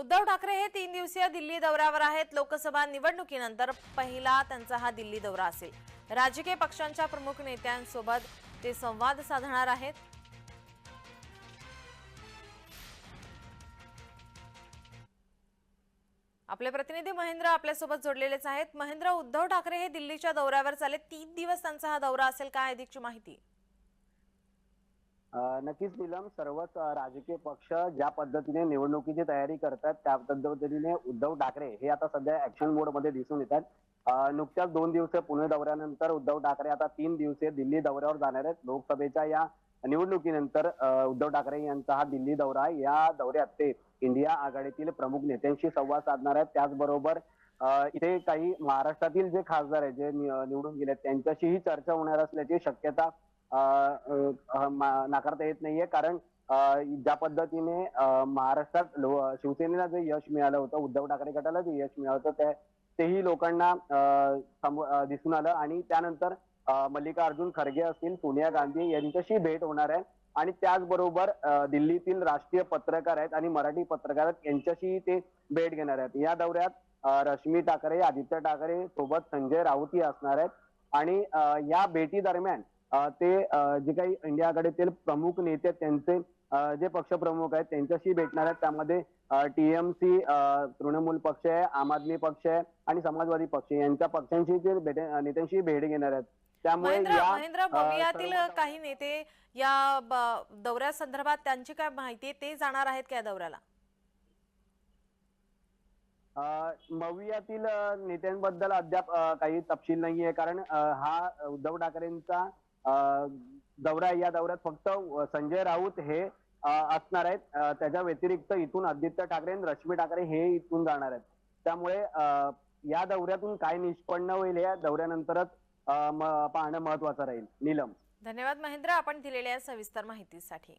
उद्धव ठाकरे हे तीन दिवसीय दिल्ली दौऱ्यावर आहेत. लोकसभा निवडणुकीनंतर पहिला त्यांचा हा दिल्ली दौरा असेल. राजकीय पक्षांच्या प्रमुख नेत्यांसोबत ते संवाद साधणार आहेत. आपले प्रतिनिधी महेंद्र आपल्यासोबत जोडलेलेच आहेत. महेंद्र उद्धव ठाकरे हे दिल्लीच्या दौऱ्यावर चालेल. तीन दिवस त्यांचा हा दौरा असेल काय अधिकची माहिती? नक्कीच निलम सर्वच राजकीय पक्ष ज्या पद्धतीने निवडणुकीची तयारी करतात त्या पद्धतीने उद्धव ठाकरे हे आता सध्या ऍक्शन मोडमध्ये दिसून येतात. नुकत्याच दोन दिवसीय पुणे दौऱ्यानंतर उद्धव ठाकरे आता तीन दिवसीय दिल्ली दौऱ्यावर जाणार आहेत. लोकसभेच्या या निवडणुकीनंतर उद्धव ठाकरे यांचा हा दिल्ली दौरा आहे. या दौऱ्यात ते इंडिया आघाडीतील प्रमुख नेत्यांशी संवाद साधणार आहेत. त्याचबरोबर इथे काही महाराष्ट्रातील जे खासदार आहेत जे निवडून गेले आहेत, त्यांच्याशीही चर्चा होणार असल्याची शक्यता नाकारता येत नाहीये. कारण ज्या पद्धतीने महाराष्ट्रात शिवसेनेला जे यश मिळालं होतं उद्धव ठाकरे गटाला जे यश मिळालं होतं ते तेही लोकांना दिसून आलं. आणि त्यानंतर मल्लिकार्जुन खरगे असतील सोनिया गांधी यांच्याशी भेट होणार आहे. आणि त्याचबरोबर दिल्लीतील राष्ट्रीय पत्रकार आहेत आणि मराठी पत्रकार आहेत यांच्याशी ते भेट घेणार आहेत. या दौऱ्यात रश्मी ठाकरे आदित्य ठाकरे सोबत संजय राऊतही असणार आहेत. आणि या भेटी दरम्यान ते जे काही इंडिया आघाडीतील प्रमुख नेते आहेत, त्यांचे जे पक्ष प्रमुख आहेत त्यांच्याशी भेटणार आहेत. त्यामध्ये टीएमसी तृणमूल पक्ष आहे आम आदमी पक्ष आहे आणि समाजवादी पक्ष. यांच्या पक्षांशी ते नेत्यांशी भेट घेणार आहेत. त्यामुळे महेंद्र भवियातील काही नेते या ब- दौऱ्यासंदर्भात त्यांची काय माहिती आहे? ते जाणार आहेत का या दौऱ्याला? मवियातील नेत्यांबद्दल अद्याप काही तपशील नाहीये. कारण हा उद्धव ठाकरेंचा दौरा या दौऱ्यात फक्त संजय राऊत हे असणार आहेत. त्याच्या व्यतिरिक्त इथून आदित्य ठाकरे आणि रश्मी ठाकरे हे इथून जाणार आहेत. त्यामुळे या दौऱ्यातून काय निष्पन्न होईल या दौऱ्यानंतरच पाहणं महत्वाचं राहील. नीलम. धन्यवाद महेंद्र. आपण दिलेल्या या सविस्तर माहितीसाठी.